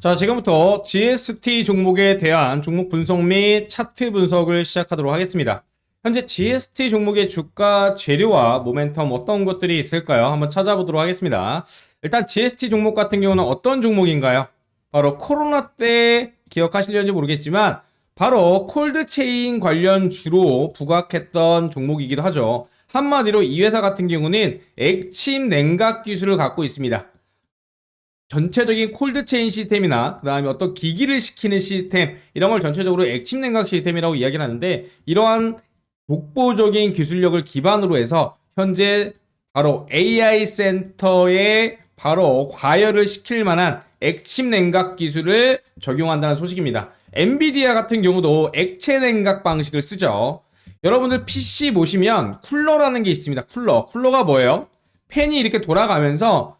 자, 지금부터 GST 종목에 대한 종목 분석 및 차트 분석을 시작하도록 하겠습니다. 현재 GST 종목의 주가 재료와 모멘텀 어떤 것들이 있을까요? 한번 찾아보도록 하겠습니다. 일단 GST 종목 같은 경우는 어떤 종목인가요? 바로 코로나 때 기억하시려는지 모르겠지만 바로 콜드체인 관련 주로 부각했던 종목이기도 하죠. 한마디로 이 회사 같은 경우는 액침 냉각 기술을 갖고 있습니다. 전체적인 콜드 체인 시스템이나 그 다음에 어떤 기기를 시키는 시스템 이런 걸 전체적으로 액침 냉각 시스템이라고 이야기를 하는데 이러한 독보적인 기술력을 기반으로 해서 현재 바로 AI 센터에 바로 과열을 시킬 만한 액침 냉각 기술을 적용한다는 소식입니다. 엔비디아 같은 경우도 액체 냉각 방식을 쓰죠. 여러분들 PC 보시면 쿨러라는 게 있습니다. 쿨러. 쿨러가 뭐예요? 팬이 이렇게 돌아가면서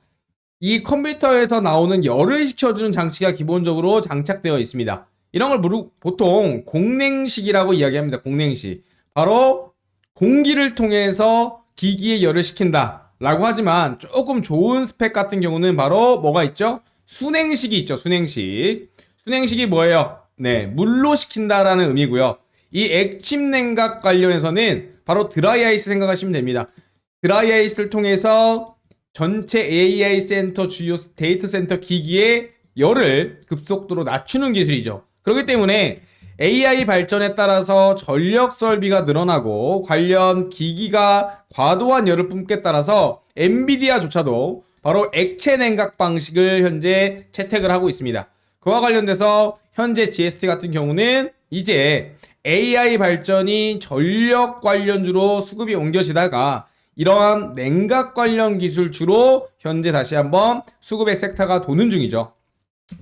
이 컴퓨터에서 나오는 열을 식혀주는 장치가 기본적으로 장착되어 있습니다. 이런 걸 무르, 보통 공냉식이라고 이야기합니다. 공냉식. 바로 공기를 통해서 기기에 열을 식힌다. 라고 하지만 조금 좋은 스펙 같은 경우는 바로 뭐가 있죠? 순행식이 있죠. 순행식. 순행식이 뭐예요? 네, 물로 식힌다라는 의미고요. 이 액침 냉각 관련해서는 바로 드라이 아이스 생각하시면 됩니다. 드라이 아이스를 통해서 전체 AI 센터 주요 데이터 센터 기기의 열을 급속도로 낮추는 기술이죠. 그렇기 때문에 AI 발전에 따라서 전력 설비가 늘어나고 관련 기기가 과도한 열을 뿜게 따라서 엔비디아조차도 바로 액체 냉각 방식을 현재 채택을 하고 있습니다. 그와 관련돼서 현재 GST 같은 경우는 이제 AI 발전이 전력 관련주로 수급이 옮겨지다가 이러한 냉각 관련 기술 주로 현재 다시 한번 수급의 섹터가 도는 중이죠.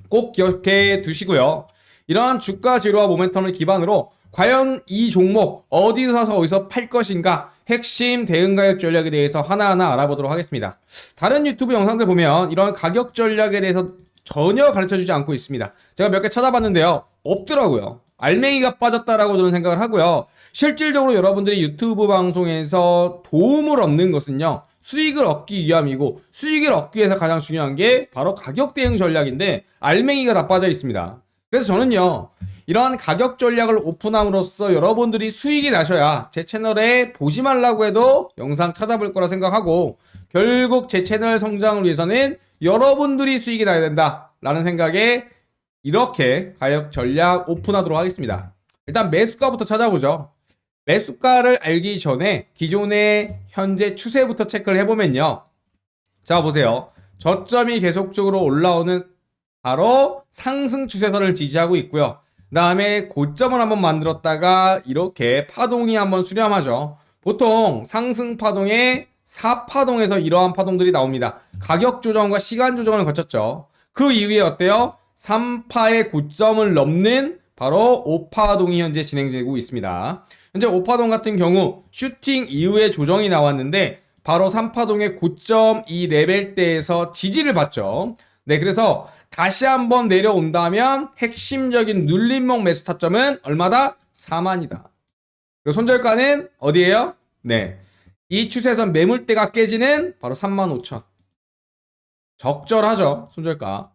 꼭 기억해 두시고요. 이러한 주가 재료와 모멘텀을 기반으로 과연 이 종목 어디서 사서 어디서 팔 것인가 핵심 대응 가격 전략에 대해서 하나하나 알아보도록 하겠습니다. 다른 유튜브 영상들 보면 이런 가격 전략에 대해서 전혀 가르쳐 주지 않고 있습니다. 제가 몇 개 찾아봤는데요. 없더라고요. 알맹이가 빠졌다라고 저는 생각을 하고요. 실질적으로 여러분들이 유튜브 방송에서 도움을 얻는 것은요. 수익을 얻기 위함이고 수익을 얻기 위해서 가장 중요한 게 바로 가격 대응 전략인데 알맹이가 다 빠져 있습니다. 그래서 저는요. 이러한 가격 전략을 오픈함으로써 여러분들이 수익이 나셔야 제 채널에 보지 말라고 해도 영상 찾아볼 거라 생각하고 결국 제 채널 성장을 위해서는 여러분들이 수익이 나야 된다 라는 생각에 이렇게 가격 전략 오픈하도록 하겠습니다. 일단 매수가부터 찾아보죠. 매수가를 알기 전에 기존의 현재 추세부터 체크를 해보면요. 자, 보세요. 저점이 계속적으로 올라오는 바로 상승 추세선을 지지하고 있고요. 그 다음에 고점을 한번 만들었다가 이렇게 파동이 한번 수렴하죠. 보통 상승 파동에 4파동에서 이러한 파동들이 나옵니다. 가격 조정과 시간 조정을 거쳤죠. 그 이후에 어때요? 3파의 고점을 넘는 바로 5파동이 현재 진행되고 있습니다. 현재 5파동 같은 경우 슈팅 이후에 조정이 나왔는데 바로 3파동의 고점 이 레벨대에서 지지를 받죠. 네, 그래서 다시 한번 내려온다면 핵심적인 눌림목 매수 타점은 얼마다? 4만이다. 그리고 손절가는 어디예요? 네. 이 추세선 매물대가 깨지는 바로 3만 5천. 적절하죠. 손절가.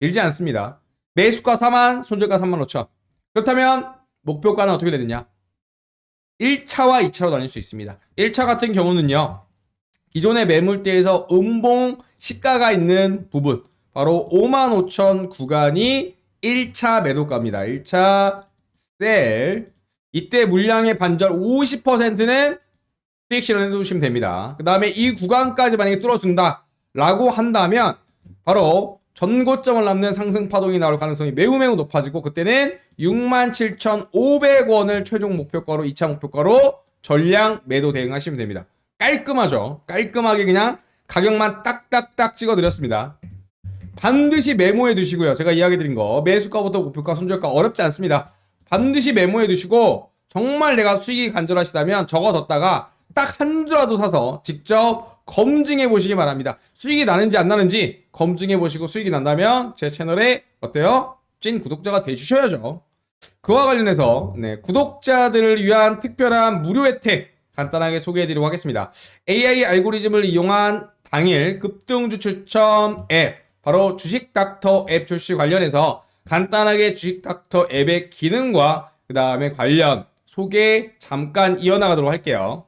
길지 않습니다. 매수가 4만, 손절가 3만 5천. 그렇다면 목표가는 어떻게 되느냐? 1차와 2차로 나뉠 수 있습니다. 1차 같은 경우는요. 기존의 매물대에서 음봉 시가가 있는 부분 바로 5만 5천 구간이 1차 매도가입니다. 1차 셀 이때 물량의 반절 50%는 수익 실현해 두시면 됩니다. 그 다음에 이 구간까지 만약에 뚫어준다 라고 한다면 바로 전고점을 남는 상승 파동이 나올 가능성이 매우 매우 높아지고 그때는 67,500원을 최종 목표가로 2차 목표가로 전량 매도 대응하시면 됩니다. 깔끔하죠. 깔끔하게 그냥 가격만 딱딱딱 찍어 드렸습니다. 반드시 메모해 두시고요. 제가 이야기 드린 거 매수가부터 목표가 손절가 어렵지 않습니다. 반드시 메모해 두시고 정말 내가 수익이 간절하시다면 적어뒀다가 딱 한 주라도 사서 직접 검증해 보시기 바랍니다. 수익이 나는지 안 나는지 검증해 보시고 수익이 난다면 제 채널에 어때요? 찐 구독자가 돼 주셔야죠. 그와 관련해서 네, 구독자들을 위한 특별한 무료 혜택 간단하게 소개해 드리도록 하겠습니다. AI 알고리즘을 이용한 당일 급등주 추첨 앱 바로 주식 닥터 앱 출시 관련해서 간단하게 주식 닥터 앱의 기능과 그 다음에 관련 소개 잠깐 이어나가도록 할게요.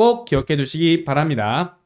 꼭 기억해 두시기 바랍니다.